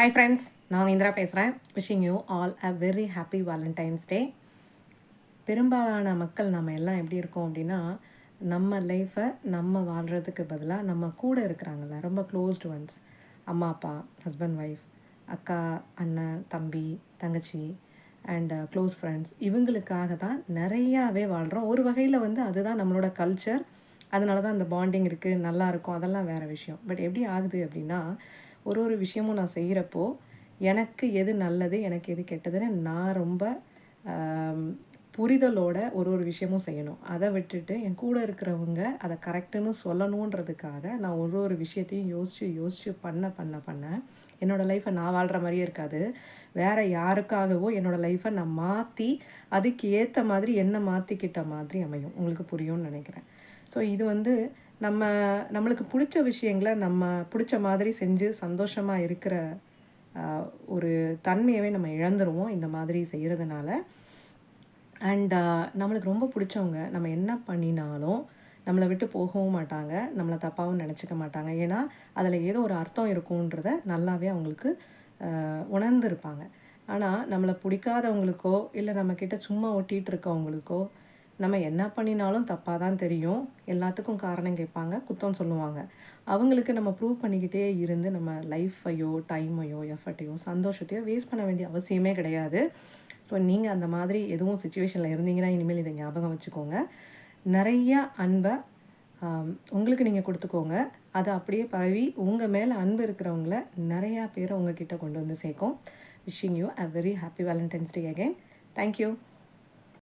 Hi friends நான் இந்திரா பேசுகிறேன் wishing you all a very happy Valentine's day பெரும்பாலான மக்கள் நம்ம எல்லாம் எப்படி இருக்கோம் அப்படின்னா நம்ம லைஃப்பை நம்ம வாழ்கிறதுக்கு பதிலாக நம்ம கூட இருக்கிறாங்கல்ல ரொம்ப க்ளோஸ்டு ஒன்ஸ் அம்மா அப்பா ஹஸ்பண்ட் ஒய்ஃப் அக்கா அண்ணன் தம்பி தங்கச்சி அண்ட் க்ளோஸ் ஃப்ரெண்ட்ஸ் இவங்களுக்காக தான் நிறையாவே வாழ்கிறோம் ஒரு வகையில் வந்து அதுதான் நம்மளோட கல்ச்சர் அதனால தான் அந்த பாண்டிங் இருக்குது நல்லா இருக்கும் அதெல்லாம் வேறு விஷயம். பட் எப்படி ஆகுது அப்படின்னா ஒரு ஒரு விஷயமும் நான் செய்கிறப்போ எனக்கு எது நல்லது எனக்கு எது கெட்டதுன்னு நான் ரொம்ப புரிதலோட ஒரு ஒரு விஷயமும் செய்யணும். அதை விட்டுட்டு என் கூட இருக்கிறவங்க அதை கரெக்டுன்னு சொல்லணுன்றதுக்காக நான் ஒரு ஒரு விஷயத்தையும் யோசித்து யோசித்து பண்ண பண்ண பண்ண என்னோடய லைஃப்பை நான் வாழ்கிற மாதிரியே இருக்காது. வேறு யாருக்காகவோ என்னோடய லைஃப்பை நான் மாற்றி அதுக்கு ஏற்ற மாதிரி என்னை மாற்றிக்கிட்ட மாதிரி அமையும். உங்களுக்கு புரியும்னு நினைக்கிறேன். ஸோ இது வந்து நம்ம நம்மளுக்கு பிடிச்ச விஷயங்களை நம்ம பிடிச்ச மாதிரி செஞ்சு சந்தோஷமாக இருக்கிற ஒரு தன்மையவே நம்ம இழந்துருவோம் இந்த மாதிரி செய்கிறதுனால அண்ட் நம்மளுக்கு ரொம்ப பிடிச்சவங்க நம்ம என்ன பண்ணினாலும் நம்மளை விட்டு போகவும் மாட்டாங்க. நம்மளை தப்பாகவும் நினச்சிக்க மாட்டாங்க. ஏன்னா அதில் ஏதோ ஒரு அர்த்தம் இருக்குன்றத நல்லாவே அவங்களுக்கு உணர்ந்துருப்பாங்க. ஆனால் நம்மளை பிடிக்காதவங்களுக்கோ இல்லை நம்மக்கிட்ட சும்மா ஒட்டிகிட்டு இருக்கவங்களுக்கோ நம்ம என்ன பண்ணினாலும் தப்பாக தான் தெரியும். எல்லாத்துக்கும் காரணம் கேட்பாங்க குத்தம் சொல்லுவாங்க. அவங்களுக்கு நம்ம ப்ரூவ் பண்ணிக்கிட்டே இருந்து நம்ம லைஃப்பையோ டைமையோ எஃபர்ட்டையோ சந்தோஷத்தையோ வேஸ்ட் பண்ண வேண்டிய அவசியமே கிடையாது. ஸோ நீங்கள் அந்த மாதிரி எதுவும் சுச்சுவேஷனில் இருந்தீங்கன்னா இனிமேல் இதை ஞாபகம் வச்சுக்கோங்க. நிறைய அன்பை உங்களுக்கு நீங்கள் கொடுத்துக்கோங்க. அதை அப்படியே பரவி உங்கள் மேலே அன்பு இருக்கிறவங்கள நிறையா பேரை உங்ககிட்ட கொண்டு வந்து சேர்க்கும். Wishing you a very happy Valentine's day again thank you